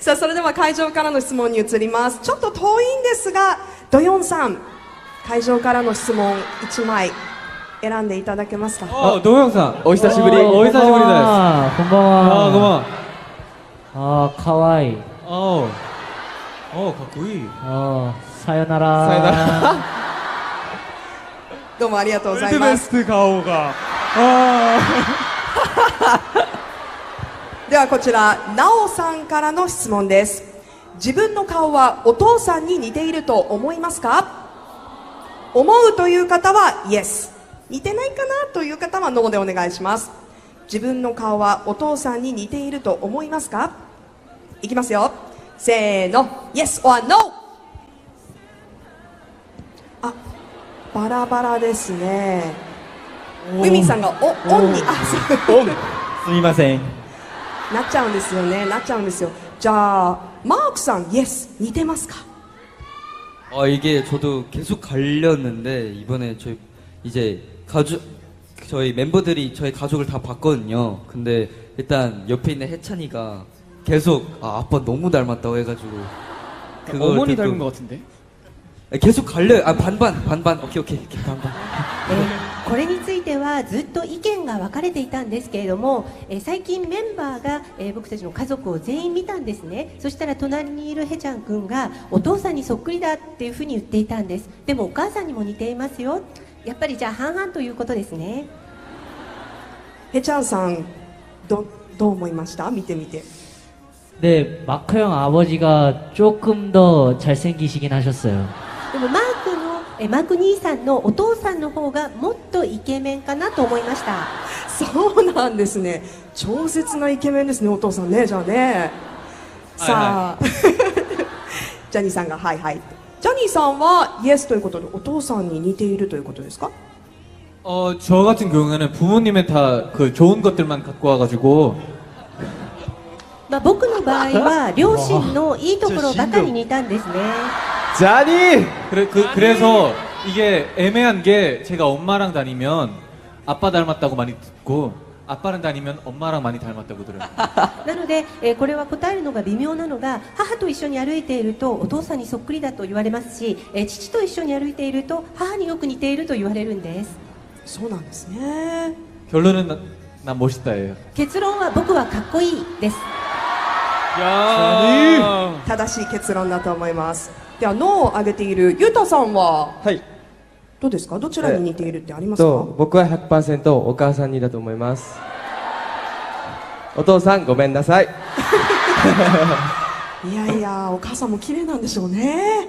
さあそれでは会場からの質問に移ります。ちょっと遠いんですがドヨンさん会場からの質問1枚選んでいただけますか？あドヨンさん。お久しぶり。お久しぶりです。こんばんは。あこんばんは。あかわいい。ああかっこいい。あさよなら。さよなら。どうもありがとうございます。あ ではこちらなおさんからの質問です。自分の顔はお父さんに似ていると思いますか？思うという方は Yes 似てないかなという方は No でお願いします。自分の顔はお父さんに似ていると思いますか？いきますよ。せーの。Yes or No あバラバラですね。ウィミンさんがおオンに。あすみませんなっちゃうんですよねなっちゃうんですよじゃあマークさん Yes 似てますか 아 이게 저도 계속 갈렸는데 이번에 저희 이제 가족 저희 멤버들이 저희 가족을 다 봤거든요. 근데 일단 옆에 있는 해찬이가 계속 아 아빠 너무 닮았다고 해가지고 그걸 어머니 듣고 닮은 것 같은데? 계속 갈려요. 아 반반 반반 오케이 오케이 오케이, 반반. えーこれについてはずっと意見が分かれていたんですけれども、えー最近メンバーが、えー僕たちの家族を全員見たんですねそしたら隣にいるヘちゃん君がお父さんにそっくりだっていうふうに言っていたんですでもお母さんにも似ていますよやっぱりじゃあ半々ということですねヘチャンさんどどう思いました見てみて 네, 마크 형 아버지가 조금 더 잘생기시긴 하셨어요. でもマークの えーマーク兄さんのお父さんの方がもっとイケメンかなと思いましたそうなんですね超絶なイケメンですねお父さんねじゃあねさあ、ジャニーさんがはいはいジャニーさんはイエスということでお父さんに似ているということですか 어, 저 같은 경우에는 부모님의 다 그 좋은 것들만 갖고 와가지고 まあ、僕の場合は両親のいいところばかりに似たんですね 자니 그래, 그, 그래서 이게 애매한 게 제가 엄마랑 다니면 아빠 닮았다고 많이 듣고 아빠랑 다니면 엄마랑 많이 닮았다고 들어요. なので、えーこれは答えるのが微妙なのが母と一緒に歩いているとお父さんにそっくりだと言われますし、えー父と一緒に歩いていると母によく似ていると言われるんですそうなんですね 결론은 나, 난 멋있다예요. 結論は僕はかっこいいです 야, 正しい結論だと思います では脳を上げているゆうたさんははい。どうですか？どちらに似ているってありますとか僕は100%お母さんにだと思います。お父さんごめんなさい。いやいやお母さんも綺麗なんでしょうね